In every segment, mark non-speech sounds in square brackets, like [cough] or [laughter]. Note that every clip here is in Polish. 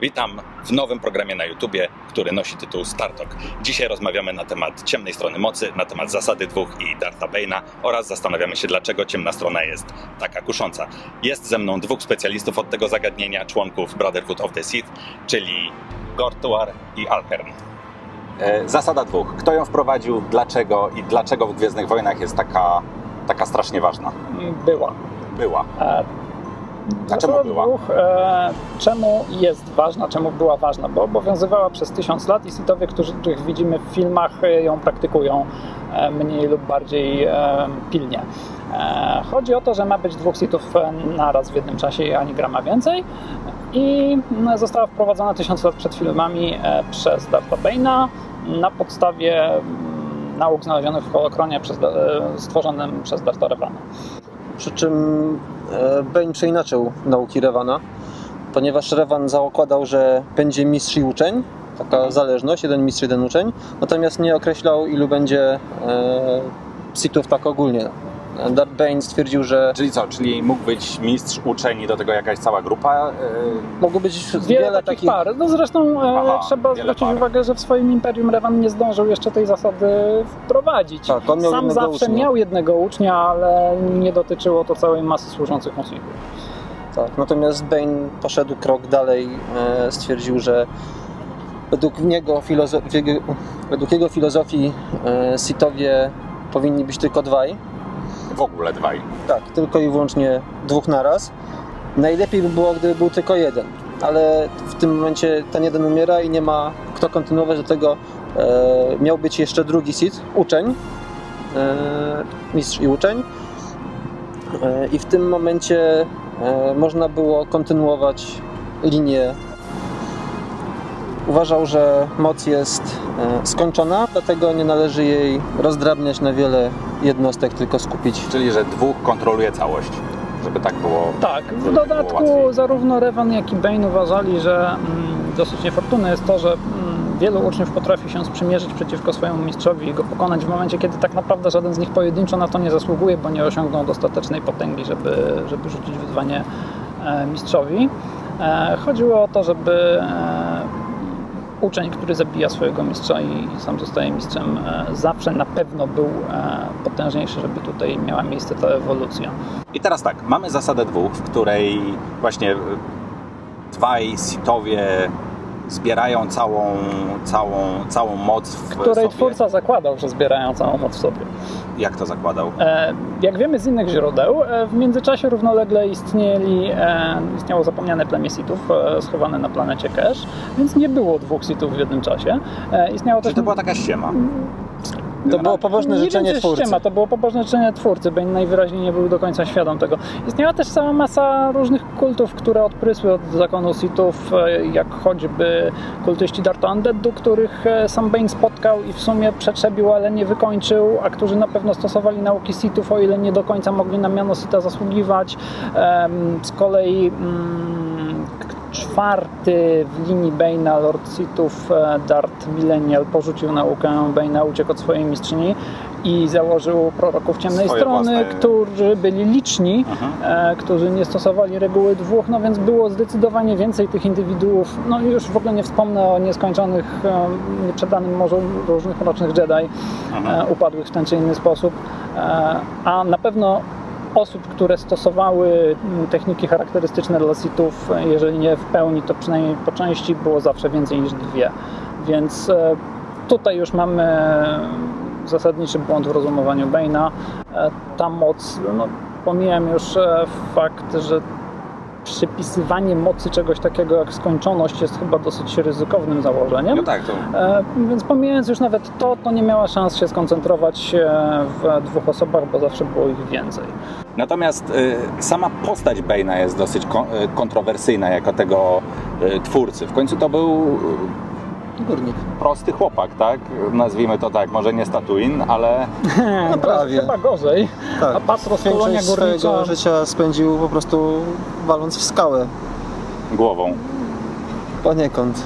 Witam w nowym programie na YouTubie, który nosi tytuł Startok. Dzisiaj rozmawiamy na temat ciemnej strony mocy, na temat zasady dwóch i Darta Bane'a oraz zastanawiamy się, dlaczego ciemna strona jest taka kusząca. Jest ze mną dwóch specjalistów od tego zagadnienia, członków Brotherhood of the Sith, czyli Gortuar i Alpern. E, Zasada dwóch. Kto ją wprowadził, dlaczego i dlaczego w Gwiezdnych Wojnach jest taka, taka strasznie ważna? Była. Była. E, A czemu była? Dwóch, e, czemu jest ważna, czemu była ważna? Bo obowiązywała przez tysiąc lat i Sithowie, których widzimy w filmach, e, ją praktykują e, mniej lub bardziej e, pilnie. E, chodzi o to, że ma być dwóch Sithów e, naraz w jednym czasie, ani grama więcej. I mm, została wprowadzona tysiąc lat przed filmami przez Dartha Bane'a na podstawie mm, nauk znalezionych w Holokronie przez, stworzonym przez Dartha Revana. Przy czym e, Bane przeinaczył nauki Rewana, ponieważ Rewan zakładał, że będzie mistrz i uczeń, taka zależność, jeden mistrz, jeden uczeń, natomiast nie określał ilu będzie e, sitów tak ogólnie. Bane stwierdził, że Czyli co? Czyli mógł być mistrz, uczeń i do tego jakaś cała grupa? E, mogło być Wiele, wiele, takich, takich par. No zresztą e, Aha, trzeba zwrócić par. uwagę, że w swoim imperium Revan nie zdążył jeszcze tej zasady wprowadzić. Tak, on miał Sam zawsze ucznia. miał jednego ucznia, ale nie dotyczyło to całej masy służących mu. Tak, natomiast Bane poszedł krok dalej, e, stwierdził, że według niego filozo- jego, według jego filozofii Sithowie powinni być tylko dwaj. W ogóle dwaj. Tak, tylko i wyłącznie dwóch naraz. Najlepiej by było, gdyby był tylko jeden, ale w tym momencie ten jeden umiera i nie ma kto kontynuować do tego. E, miał być jeszcze drugi Sith, uczeń, e, mistrz i uczeń. E, I w tym momencie e, można było kontynuować linię. Uważał, że moc jest e, skończona, dlatego nie należy jej rozdrabniać na wiele jednostek, tylko skupić Czyli, że dwóch kontroluje całość. Żeby tak było. Tak, w było dodatku zarówno Revan, jak i Bane uważali, że mm, dosyć niefortunne jest to, że mm, wielu uczniów potrafi się sprzymierzyć przeciwko swojemu mistrzowi i go pokonać w momencie, kiedy tak naprawdę żaden z nich pojedynczo na to nie zasługuje, bo nie osiągnął dostatecznej potęgi, żeby, żeby rzucić wyzwanie e, mistrzowi. E, chodziło o to, żeby e, uczeń, który zabija swojego mistrza i sam zostaje mistrzem, e, zawsze na pewno był e, potężniejszy, żeby tutaj miała miejsce ta ewolucja. I teraz tak, mamy zasadę dwóch, w której właśnie e, dwaj sitowie zbierają całą, całą, całą moc w której sobie. twórca zakładał, że zbierają całą moc w sobie. Jak to zakładał? E, jak wiemy z innych źródeł, e, w międzyczasie równolegle istnieli, e, istniało zapomniane plemię Sithów e, schowane na planecie Cash, więc nie było dwóch Sithów w jednym czasie. Istniało Czy też to była taka ściema? To było pobożne nie życzenie wiem, twórcy. ściema, to było pobożne życzenie twórcy, Bane najwyraźniej nie był do końca świadom tego. Istniała też cała masa różnych kultów, które odprysły od zakonu Sithów, e, jak choćby kultyści Darta Undeadu, których e, sam Bane spotkał i w sumie przetrzebił, ale nie wykończył, a którzy na pewno stosowali nauki Sithów, o ile nie do końca mogli na miano Sitha zasługiwać. Z kolei mm, czwarty w linii Bane'a, Lord Sithów, e, Dart Millennial, porzucił naukę Bane'a, uciekł od swojej mistrzyni i założył proroków ciemnej Swoje strony, własne- którzy byli liczni, Mhm. e, którzy nie stosowali reguły dwóch, no więc było zdecydowanie więcej tych indywiduów. No już w ogóle nie wspomnę o nieskończonych, e, nieprzedanym morzu różnych mrocznych Jedi, Mhm. e, upadłych w ten czy inny sposób, e, a na pewno osób, które stosowały techniki charakterystyczne dla Sithów, e, jeżeli nie w pełni, to przynajmniej po części było zawsze więcej niż dwie. Więc e, tutaj już mamy zasadniczy błąd w rozumowaniu Bane'a. E, Ta moc, no, pomijam już e, fakt, że przypisywanie mocy czegoś takiego jak skończoność jest chyba dosyć ryzykownym założeniem. No tak, to E, Więc pomijając już nawet to, to nie miała szans się skoncentrować e, w dwóch osobach, bo zawsze było ich więcej. Natomiast y, sama postać Bane'a jest dosyć kon- kontrowersyjna jako tego twórcy. W końcu to był Górnik. prosty chłopak, tak? Nazwijmy to tak, może nie Statuin, ale [laughs] No prawie. Chyba gorzej. Tak. A Patros, kolonia Większość górnicza... swojego życia spędził po prostu waląc w skałę. głową. Poniekąd.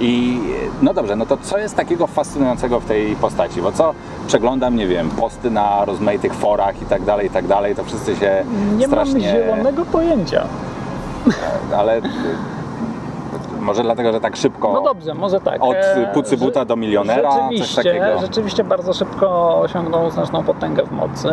I no dobrze, no to co jest takiego fascynującego w tej postaci? Bo co przeglądam, nie wiem, posty na rozmaitych forach i tak dalej, i tak dalej, to wszyscy się Nie strasznie... mam zielonego pojęcia. Ale Może dlatego, że tak szybko No dobrze, może tak. od E, pucybuta że- do milionera, Rzeczywiście, rzeczywiście bardzo szybko osiągnął znaczną potęgę w mocy.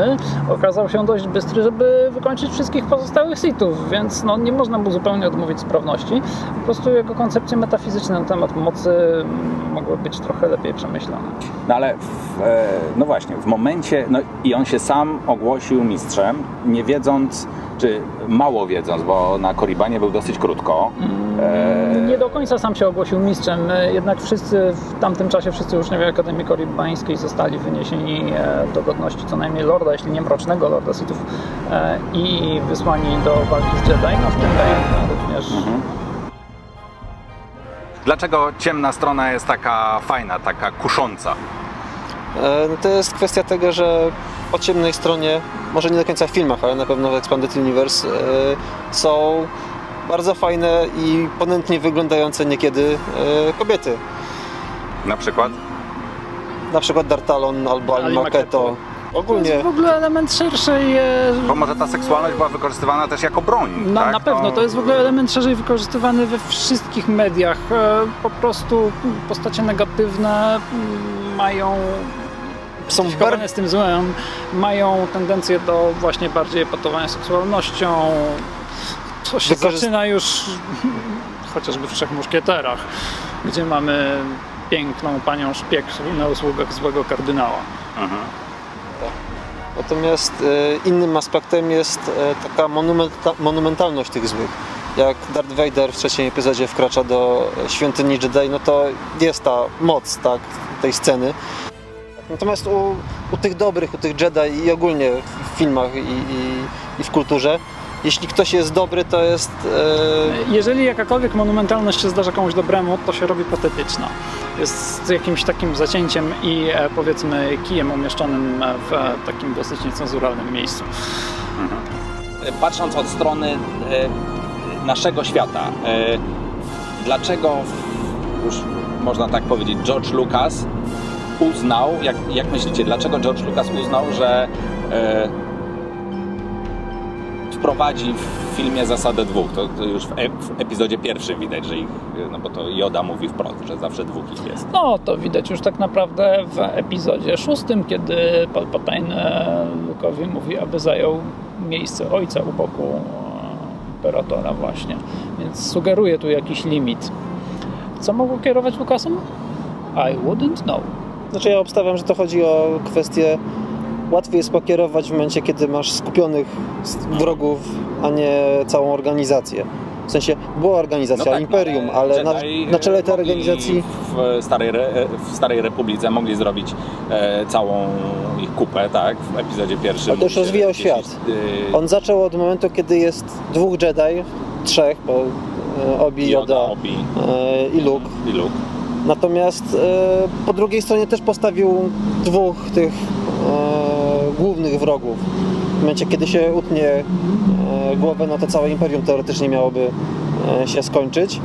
Okazał się dość bystry, żeby wykończyć wszystkich pozostałych sitów, więc no, nie można mu zupełnie odmówić sprawności. Po prostu jego koncepcje metafizyczne na temat mocy mm, mogły być trochę lepiej przemyślane. No ale w, e, no właśnie, w momencie, no i on się sam ogłosił mistrzem, nie wiedząc, czy mało wiedząc, bo na Koribanie był dosyć krótko. E, Nie do końca sam się ogłosił mistrzem, e, jednak wszyscy w tamtym czasie, wszyscy uczniowie Akademii Koribańskiej zostali wyniesieni e, do godności co najmniej Lorda, jeśli nie Mrocznego Lorda Sithów e, i wysłani do walki z Jedi, no w tym również Mhm. Dlaczego ciemna strona jest taka fajna, taka kusząca? E, no to jest kwestia tego, że po ciemnej stronie, może nie do końca w filmach, ale na pewno w Expanded Universe e, są bardzo fajne i ponętnie wyglądające niekiedy e, kobiety. Na przykład? Na przykład Dartalon albo Ali Ali Maketo. To Ogólnie jest w ogóle element szerszej. e, Bo może ta seksualność była wykorzystywana też jako broń, Na, tak? na pewno, No, to jest w ogóle element szerzej wykorzystywany we wszystkich mediach. E, Po prostu postacie negatywne mm, mają są bardzo z tym złem mają tendencję do właśnie bardziej epatowania seksualnością. To się zaczyna już [laughs] chociażby w Trzech Muszkieterach, gdzie mamy piękną panią szpieg na usługach złego kardynała. Mhm. Natomiast e, innym aspektem jest e, taka monumenta, monumentalność tych złych. Jak Darth Vader w trzecim epizodzie wkracza do świątyni Jedi, no to jest ta moc tak, tej sceny. Natomiast u, u tych dobrych, u tych Jedi i ogólnie w filmach i, i, i w kulturze, jeśli ktoś jest dobry, to jest... E, Jeżeli jakakolwiek monumentalność się zdarza komuś dobremu, to się robi patetyczna. Jest z jakimś takim zacięciem i e, powiedzmy kijem umieszczonym e, w e, takim dosyć niecenzuralnym miejscu. Patrząc od strony e, naszego świata, e, dlaczego, już można tak powiedzieć, George Lucas uznał, jak, jak myślicie, dlaczego George Lucas uznał, że e, wprowadzi w filmie zasadę dwóch. To, to już w, e, w epizodzie pierwszym widać, że ich, no bo to Yoda mówi wprost, że zawsze dwóch ich jest. No, to widać już tak naprawdę w epizodzie szóstym, kiedy Palpatine Luke'owi mówi, aby zajął miejsce ojca u boku e, Imperatora właśnie. Więc sugeruje tu jakiś limit. Co mogło kierować Lucasem? I wouldn't know. Znaczy ja obstawiam, że to chodzi o kwestię łatwiej jest pokierować w momencie, kiedy masz skupionych wrogów, a nie całą organizację. W sensie była organizacja, tak, Imperium, no, ale na, na czele tej organizacji W Starej, Re- w Starej Republice mogli zrobić e, całą ich kupę, tak? W epizodzie pierwszym. Ale to już rozwijał gdzieś, świat. e, on zaczął od momentu, kiedy jest dwóch Jedi, trzech, bo e, Obi, Yoda Obi e, i Luke. i Luke. Natomiast e, po drugiej stronie też postawił dwóch tych e, głównych wrogów. W momencie, kiedy się utnie e, głowę, no to całe imperium teoretycznie miałoby e, się skończyć.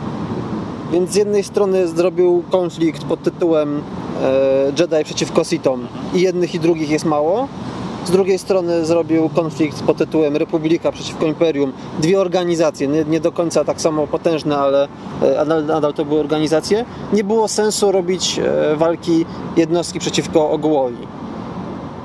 Więc z jednej strony zrobił konflikt pod tytułem e, Jedi przeciwko Sithom i jednych i drugich jest mało. Z drugiej strony zrobił konflikt pod tytułem Republika przeciwko Imperium. Dwie organizacje, nie, nie do końca tak samo potężne, ale nadal, nadal to były organizacje. Nie było sensu robić walki jednostki przeciwko ogółowi.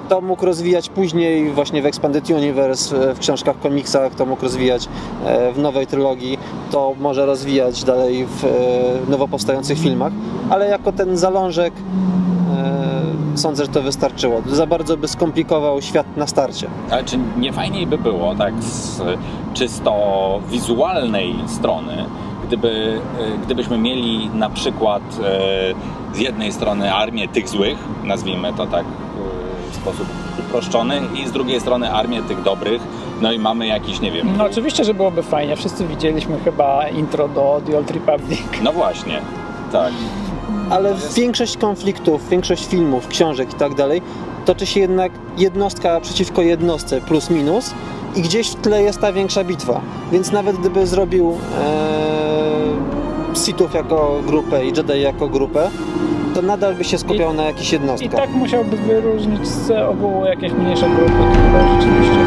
To mógł rozwijać później właśnie w Expanded Universe, e, w książkach, komiksach, to mógł rozwijać e, w nowej trylogii, to może rozwijać dalej w e, nowo powstających filmach, ale jako ten zalążek sądzę, że to wystarczyło. Za bardzo by skomplikował świat na starcie. Ale czy nie fajniej by było, tak z czysto wizualnej strony, gdyby, gdybyśmy mieli na przykład z jednej strony armię tych złych, nazwijmy to tak w sposób uproszczony, i z drugiej strony armię tych dobrych, no i mamy jakiś, nie wiem, No oczywiście, że byłoby fajnie. Wszyscy widzieliśmy chyba intro do The Old Republic. no właśnie, tak. Ale większość konfliktów, większość filmów, książek i tak dalej toczy się jednak jednostka przeciwko jednostce plus minus i gdzieś w tle jest ta większa bitwa. Więc nawet gdyby zrobił e, Sithów jako grupę i Jedi jako grupę, to nadal by się skupiał na jakichś I jednostkach. tak musiałby wyróżnić z ogółu jakieś mniejsze grupy, które rzeczywiście